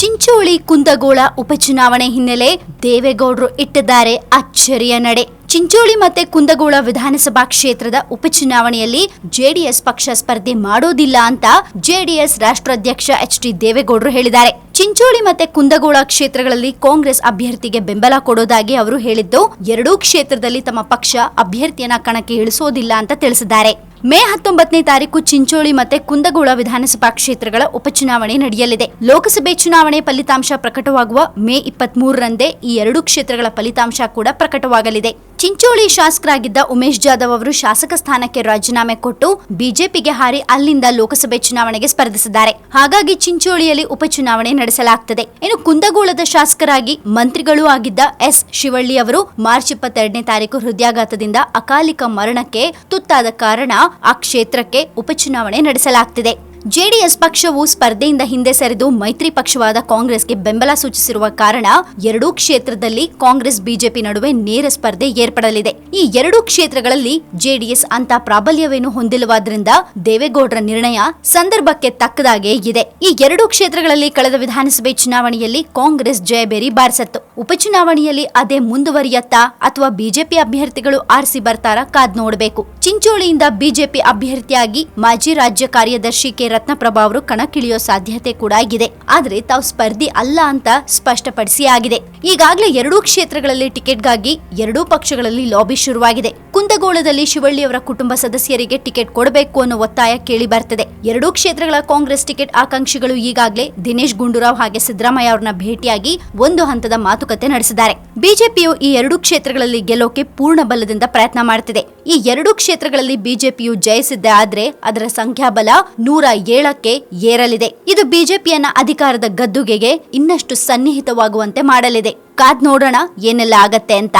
ಚಿಂಚೋಳಿ ಕುಂದಗೋಳ ಉಪಚುನಾವಣೆ ಹಿನ್ನೆಲೆ ದೇವೇಗೌಡರು ಇಟ್ಟಿದ್ದಾರೆ ಅಚ್ಚರಿಯ ನಡೆ. ಚಿಂಚೋಳಿ ಮತ್ತೆ ಕುಂದಗೋಳ ವಿಧಾನಸಭಾ ಕ್ಷೇತ್ರದ ಉಪಚುನಾವಣೆಯಲ್ಲಿ ಜೆಡಿಎಸ್ ಪಕ್ಷ ಸ್ಪರ್ಧೆ ಮಾಡೋದಿಲ್ಲ ಅಂತ ಜೆಡಿಎಸ್ ರಾಷ್ಟ್ರಾಧ್ಯಕ್ಷ ಎಚ್ ಡಿ ದೇವೇಗೌಡರು ಹೇಳಿದ್ದಾರೆ. ಚಿಂಚೋಳಿ ಮತ್ತೆ ಕುಂದಗೋಳ ಕ್ಷೇತ್ರಗಳಲ್ಲಿ ಕಾಂಗ್ರೆಸ್ ಅಭ್ಯರ್ಥಿಗೆ ಬೆಂಬಲ ಕೊಡೋದಾಗಿ ಅವರು ಹೇಳಿದ್ದು, ಎರಡೂ ಕ್ಷೇತ್ರದಲ್ಲಿ ತಮ್ಮ ಪಕ್ಷ ಅಭ್ಯರ್ಥಿಯನ್ನ ಕಣಕ್ಕೆ ಇಳಿಸೋದಿಲ್ಲ ಅಂತ ತಿಳಿಸಿದ್ದಾರೆ. ಮೇ ಹತ್ತೊಂಬತ್ತನೇ ತಾರೀಕು ಚಿಂಚೋಳಿ ಮತ್ತೆ ಕುಂದಗೋಳ ವಿಧಾನಸಭಾ ಕ್ಷೇತ್ರಗಳ ಉಪಚುನಾವಣೆ ನಡೆಯಲಿದೆ. ಲೋಕಸಭೆ ಚುನಾವಣೆ ಫಲಿತಾಂಶ ಪ್ರಕಟವಾಗುವ ಮೇ ಇಪ್ಪತ್ತ್ ಮೂರರಂದೇ ಈ ಎರಡು ಕ್ಷೇತ್ರಗಳ ಫಲಿತಾಂಶ ಕೂಡ ಪ್ರಕಟವಾಗಲಿದೆ. ಚಿಂಚೋಳಿ ಶಾಸಕರಾಗಿದ್ದ ಉಮೇಶ್ ಜಾಧವ್ ಅವರು ಶಾಸಕ ಸ್ಥಾನಕ್ಕೆ ರಾಜೀನಾಮೆ ಕೊಟ್ಟು ಬಿಜೆಪಿಗೆ ಹಾರಿ ಅಲ್ಲಿಂದ ಲೋಕಸಭೆ ಚುನಾವಣೆಗೆ ಸ್ಪರ್ಧಿಸಿದ್ದಾರೆ. ಹಾಗಾಗಿ ಚಿಂಚೋಳಿಯಲ್ಲಿ ಉಪಚುನಾವಣೆ ನಡೆಸಲಾಗುತ್ತದೆ ಇನ್ನು ಕುಂದಗೋಳದ ಶಾಸಕರಾಗಿ ಮಂತ್ರಿಗಳೂ ಆಗಿದ್ದ ಎಸ್. ಶಿವಳ್ಳಿ ಅವರು ಮಾರ್ಚ್ ಇಪ್ಪತ್ತೆರಡನೇ ತಾರೀಕು ಹೃದಯಾಘಾತದಿಂದ ಅಕಾಲಿಕ ಮರಣಕ್ಕೆ ತುತ್ತಾದ ಕಾರಣ ಆ ಕ್ಷೇತ್ರಕ್ಕೆ ಉಪಚುನಾವಣೆ ನಡೆಸಲಾಗುತ್ತಿದೆ ಜೆಡಿಎಸ್ ಪಕ್ಷವು ಸ್ಪರ್ಧೆಯಿಂದ ಹಿಂದೆ ಸರಿದು ಮೈತ್ರಿ ಪಕ್ಷವಾದ ಕಾಂಗ್ರೆಸ್ಗೆ ಬೆಂಬಲ ಸೂಚಿಸಿರುವ ಕಾರಣ ಎರಡೂ ಕ್ಷೇತ್ರದಲ್ಲಿ ಕಾಂಗ್ರೆಸ್ ಬಿಜೆಪಿ ನಡುವೆ ನೇರ ಸ್ಪರ್ಧೆ ಏರ್ಪಡಲಿದೆ. ಈ ಎರಡೂ ಕ್ಷೇತ್ರಗಳಲ್ಲಿ ಜೆಡಿಎಸ್ ಅಂತ ಪ್ರಾಬಲ್ಯವೇನು ಹೊಂದಿಲ್ಲವಾದ್ರಿಂದ ದೇವೇಗೌಡರ ನಿರ್ಣಯ ಸಂದರ್ಭಕ್ಕೆ ತಕ್ಕದಾಗೇ ಇದೆ. ಈ ಎರಡೂ ಕ್ಷೇತ್ರಗಳಲ್ಲಿ ಕಳೆದ ವಿಧಾನಸಭೆ ಚುನಾವಣೆಯಲ್ಲಿ ಕಾಂಗ್ರೆಸ್ ಜಯಬೇರಿ ಬಾರಿಸತ್ತು. ಉಪಚುನಾವಣೆಯಲ್ಲಿ ಅದೇ ಮುಂದುವರಿಯತ್ತಾ ಅಥವಾ ಬಿಜೆಪಿ ಅಭ್ಯರ್ಥಿಗಳು ಆರಿಸಿ ಬರ್ತಾರಾ ಕಾದ್ ನೋಡಬೇಕು. ಚಿಂಚೋಳಿಯಿಂದ ಬಿಜೆಪಿ ಅಭ್ಯರ್ಥಿಯಾಗಿ ಮಾಜಿ ರಾಜ್ಯ ಕಾರ್ಯದರ್ಶಿ ಕೆ. ರತ್ನಪ್ರಭಾ ಅವರು ಕಣಕ್ಕಿಳಿಯೋ ಸಾಧ್ಯತೆ ಕೂಡ ಇದೆ ಆದರೆ ತಾವು ಸ್ಪರ್ಧಿ ಅಲ್ಲ ಅಂತ ಸ್ಪಷ್ಟಪಡಿಸಿ ಆಗಿದೆ. ಈಗಾಗಲೇ ಎರಡೂ ಕ್ಷೇತ್ರಗಳಲ್ಲಿ ಟಿಕೆಟ್ಗಾಗಿ ಎರಡೂ ಪಕ್ಷಗಳಲ್ಲಿ ಲಾಬಿ ಶುರುವಾಗಿದೆ. ಕುಂದಗೋಳದಲ್ಲಿ ಶಿವಳ್ಳಿ ಅವರ ಕುಟುಂಬ ಸದಸ್ಯರಿಗೆ ಟಿಕೆಟ್ ಕೊಡಬೇಕು ಅನ್ನೋ ಒತ್ತಾಯ ಕೇಳಿ ಬರ್ತದೆ. ಎರಡೂ ಕ್ಷೇತ್ರಗಳ ಕಾಂಗ್ರೆಸ್ ಟಿಕೆಟ್ ಆಕಾಂಕ್ಷಿಗಳು ಈಗಾಗಲೇ ದಿನೇಶ್ ಗುಂಡೂರಾವ್ ಹಾಗೆ ಸಿದ್ದರಾಮಯ್ಯ ಅವರನ್ನ ಭೇಟಿಯಾಗಿ ಒಂದು ಹಂತದ ಮಾತುಕತೆ ನಡೆಸಿದ್ದಾರೆ. ಬಿಜೆಪಿಯು ಈ ಎರಡೂ ಕ್ಷೇತ್ರಗಳಲ್ಲಿ ಗೆಲ್ಲೋಕೆ ಪೂರ್ಣ ಬಲದಿಂದ ಪ್ರಯತ್ನ ಮಾಡುತ್ತಿದೆ ಈ ಎರಡೂ ಕ್ಷೇತ್ರಗಳಲ್ಲಿ ಬಿಜೆಪಿಯು ಜಯಿಸಿದ್ದೆ ಆದ್ರೆ ಅದರ ಸಂಖ್ಯಾಬಲ ನೂರ ಏಳಕ್ಕೆ ಏರಲಿದೆ. ಇದು ಬಿಜೆಪಿಯನ್ನ ಅಧಿಕಾರದ ಗದ್ದುಗೆಗೆ ಇನ್ನಷ್ಟು ಸನ್ನಿಹಿತವಾಗುವಂತೆ ಮಾಡಲಿದೆ. ಕಾದ್ ನೋಡೋಣ ಏನೆಲ್ಲ ಆಗತ್ತೆ ಅಂತ.